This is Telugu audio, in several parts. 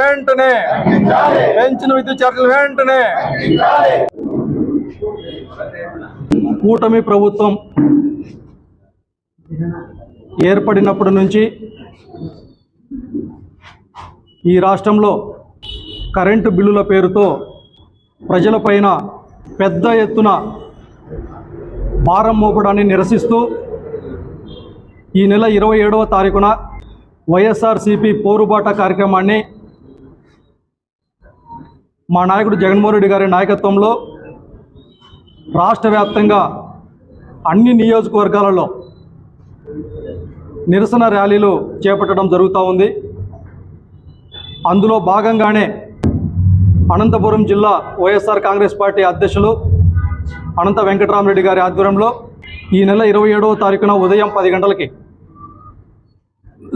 వెంటనే. పెంచిన విద్యుత్ ఛార్జీలు వెంటనే. కూటమి ప్రభుత్వం ఏర్పడినప్పటి నుంచి ఈ రాష్ట్రంలో కరెంటు బిల్లుల పేరుతో ప్రజలపైన పెద్ద ఎత్తున భారం మోపడాన్ని నిరసిస్తూ ఈ నెల ఇరవై ఏడవ తారీఖున వైఎస్ఆర్సిపి పోరుబాట కార్యక్రమాన్ని మా నాయకుడు జగన్మోహన్ రెడ్డి గారి నాయకత్వంలో రాష్ట్ర వ్యాప్తంగా అన్ని నియోజకవర్గాలలో నిరసన ర్యాలీలు చేపట్టడం జరుగుతూ ఉంది. అందులో భాగంగానే అనంతపురం జిల్లా వైఎస్ఆర్ కాంగ్రెస్ పార్టీ అధ్యక్షులు అనంత వెంకటరామరెడ్డి గారి ఆధ్వర్యంలో ఈ నెల ఇరవై ఏడవ తారీఖున ఉదయం పది గంటలకి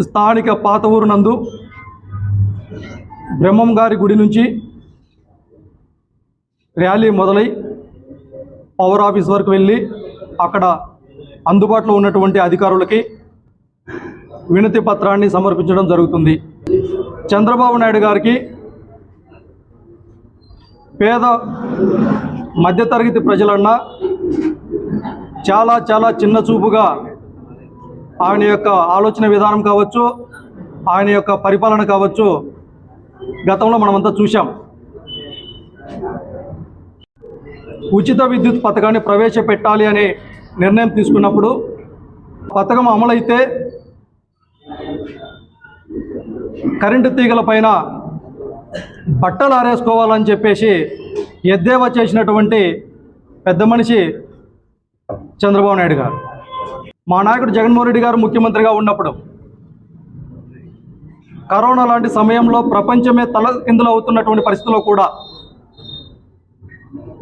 స్థానిక పాత ఊరు నందు బ్రహ్మం గారి గుడి నుంచి ర్యాలీ మొదలై పవర్ ఆఫీస్ వరకు వెళ్ళి అక్కడ అందుబాటులో ఉన్నటువంటి అధికారులకి వినతి పత్రాన్ని సమర్పించడం జరుగుతుంది. చంద్రబాబు నాయుడు గారికి పేద మధ్యతరగతి ప్రజలన్నా చాలా చాలా చిన్న చూపుగా ఆయన యొక్క ఆలోచన విధానం కావచ్చు ఆయన యొక్క పరిపాలన కావచ్చు గతంలో మనమంతా చూశాం. ఉచిత విద్యుత్ పథకాన్ని ప్రవేశపెట్టాలి అనే నిర్ణయం తీసుకున్నప్పుడు పథకం అమలైతే కరెంటు తీగల పైన బట్టలు ఆరేసుకోవాలని చెప్పేసి ఎద్దేవా చేసినటువంటి పెద్ద మనిషి చంద్రబాబు నాయుడు గారు. మా నాయకుడు జగన్మోహన్ రెడ్డి గారు ముఖ్యమంత్రిగా ఉన్నప్పుడు కరోనా లాంటి సమయంలో ప్రపంచమే తల కిందులు అవుతున్నటువంటి పరిస్థితుల్లో కూడా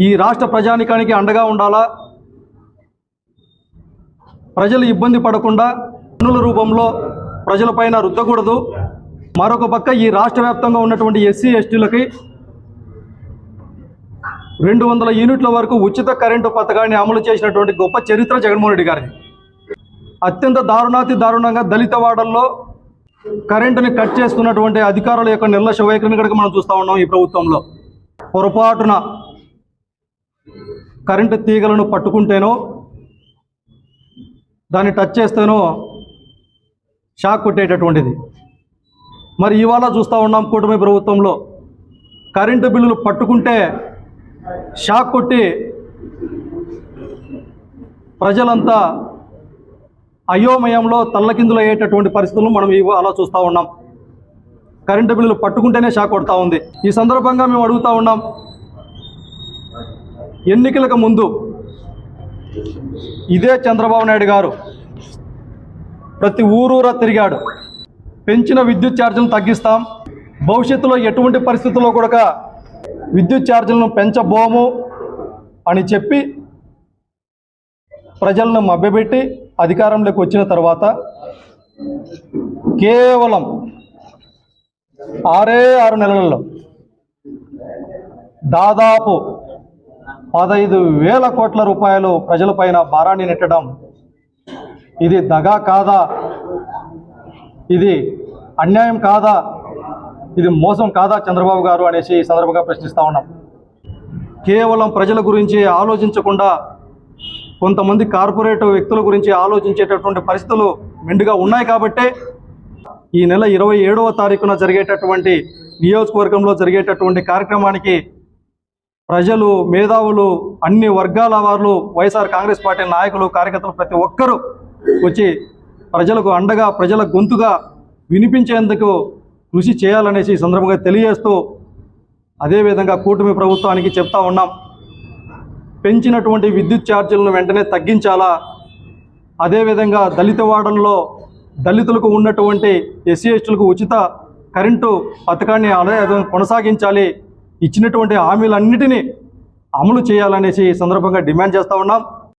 ఈ రాష్ట్ర ప్రజానికానికి అండగా ఉండాలా? ప్రజలు ఇబ్బంది పడకుండా పన్నుల రూపంలో ప్రజలపైన రుద్దకూడదు. మరొక పక్క ఈ రాష్ట్ర వ్యాప్తంగా ఉన్నటువంటి ఎస్సీ ఎస్టీలకి రెండు వందల యూనిట్ల వరకు ఉచిత కరెంటు పథకాన్ని అమలు చేసినటువంటి గొప్ప చరిత్ర జగన్మోహన్ రెడ్డి గారిది. అత్యంత దారుణాతి దారుణంగా దళిత వాడల్లో కరెంటుని కట్ చేస్తున్నటువంటి అధికారుల యొక్క నిర్లక్ష్య వైఖరిని కనుక మనం చూస్తూ ఉన్నాం ఈ ప్రభుత్వంలో. పొరపాటున కరెంటు తీగలను పట్టుకుంటేనో దాన్ని టచ్ చేస్తేనో షాక్ కొట్టేటటువంటిది. మరి ఇవాళ చూస్తూ ఉన్నాం కూటమి ప్రభుత్వంలో. కరెంటు బిల్లులు పట్టుకుంటే షాక్ కొట్టి ప్రజలంతా అయోమయంలో తల్లకిందులు అయ్యేటటువంటి పరిస్థితులను మనం ఇవాళ చూస్తూ ఉన్నాం. కరెంటు బిల్లులు పట్టుకుంటేనే షాక్ కొడతా ఉంది. ఈ సందర్భంగా మేము అడుగుతా ఉన్నాం ఎన్నికలకు ముందు ఇదే చంద్రబాబు నాయుడు గారు ప్రతి ఊరూరా తిరిగాడు. పెంచిన విద్యుత్ ఛార్జీలను తగ్గిస్తాం. భవిష్యత్తులో ఎటువంటి పరిస్థితుల్లో కూడా విద్యుత్ ఛార్జీలను పెంచబోము అని చెప్పి ప్రజలను మభ్యపెట్టి అధికారంలోకి వచ్చిన తర్వాత కేవలం ఆరే ఆరు నెలలలో దాదాపు పదహైదు వేల కోట్ల రూపాయలు ప్రజలపైన భారాన్ని నెట్టడం ఇది దగా కాదా? ఇది అన్యాయం కాదా? ఇది మోసం కాదా చంద్రబాబు గారు అనేసి ఈ సందర్భంగా ప్రశ్నిస్తూ ఉన్నాం. కేవలం ప్రజల గురించి ఆలోచించకుండా కొంతమంది కార్పొరేట్ వ్యక్తుల గురించి ఆలోచించేటటువంటి పరిస్థితులు మెండుగా ఉన్నాయి కాబట్టే ఈ నెల ఇరవై ఏడవ తారీఖున జరిగేటటువంటి నియోజకవర్గంలో జరిగేటటువంటి కార్యక్రమానికి ప్రజలు మేధావులు అన్ని వర్గాల వారు వైఎస్ఆర్ కాంగ్రెస్ పార్టీ నాయకులు కార్యకర్తలు ప్రతి ఒక్కరూ వచ్చి ప్రజలకు అండగా ప్రజల గొంతుగా వినిపించేందుకు కృషి చేయాలనేసి ఈ సందర్భంగా తెలియజేస్తూ అదేవిధంగా కూటమి ప్రభుత్వానికి చెప్తా ఉన్నాం. పెంచినటువంటి విద్యుత్ ఛార్జీలను వెంటనే తగ్గించాలా? అదేవిధంగా దళిత వాడల్లో దళితులకు ఉన్నటువంటి ఎస్సీ ఎస్టీలకు ఉచిత కరెంటు పథకాన్ని అదే కొనసాగించాలి. ఇచ్చినటువంటి హామీలన్నిటినీ అమలు చేయాలనేసి ఈ సందర్భంగా డిమాండ్ చేస్తూ ఉన్నాం.